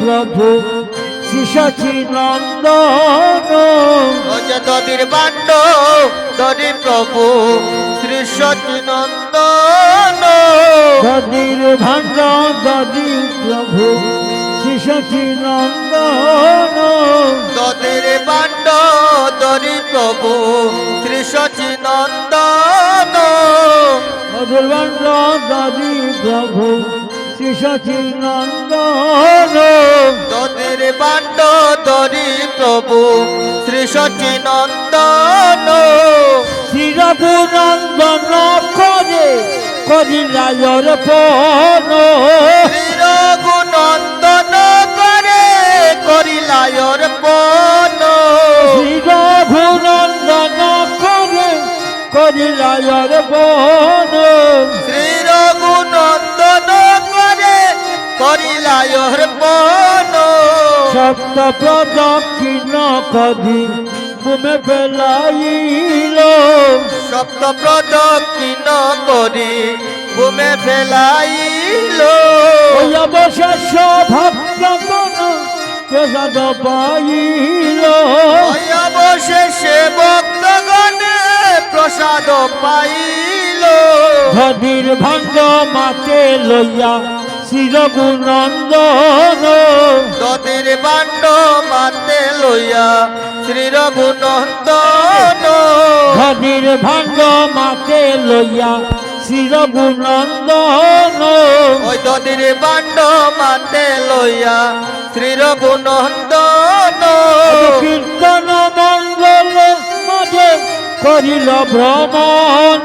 প্রভু শিশি নন্দন। অজদদির বাণ্ড দরি প্রভু শ্রী সচিনন্দন দদির ভাণ্ড দরি প্রভু শিশি নন্দন। দদির বাণ্ড দরি প্রভু শ্রী সচিনন্দন মধুর ভাণ্ড দরি প্রভু প্রভু শ্রী সচিনন্দন শ্রীরঘুনন্দন করে করিলায়র পন করে করিলায়র পন শ্রীরঘুনন্দন করে করিলায়র পন শ্রী সপ্ত প্রদক্ষিণ কদি তুমি পেলাইল সপ্ত প্রদক্ষিণ করি ভূমে ফেলাইল অবশেষ ভক্তগণ প্রসাদ পাইল। অবশেষে ভক্তগণে প্রসাদ পাইল। ধদির ভাঙ্গ মাতে লইয়া শ্রীরঘুনন্দন দদির বাণ্ড মাতে লইয়া শ্রী রঘুনন্দন ধদির ভাঙ্গ মাতে লইয়া শ্রীরঘুনন্দন ওই দদির বাণ্ড মাতে লইয়া শ্রী রঘুনন্দন কীর্তন মঙ্গল মাঝে করিল ভ্রমণ।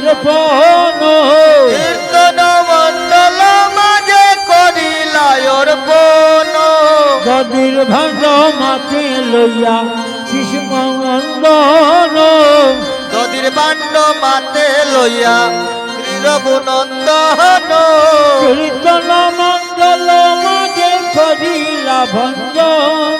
অর্পণ কীর্তন মণ্ডল মাঝে করিলা অর্পণ। গদির ভাঙ্গ মাতে লইয়া শিশু মন্দন দদির বাণ্ড মাতে লইয়া রঘুনন্দন কীর্তন মঙ্গল মাঝে করিলা ভঞ্জন।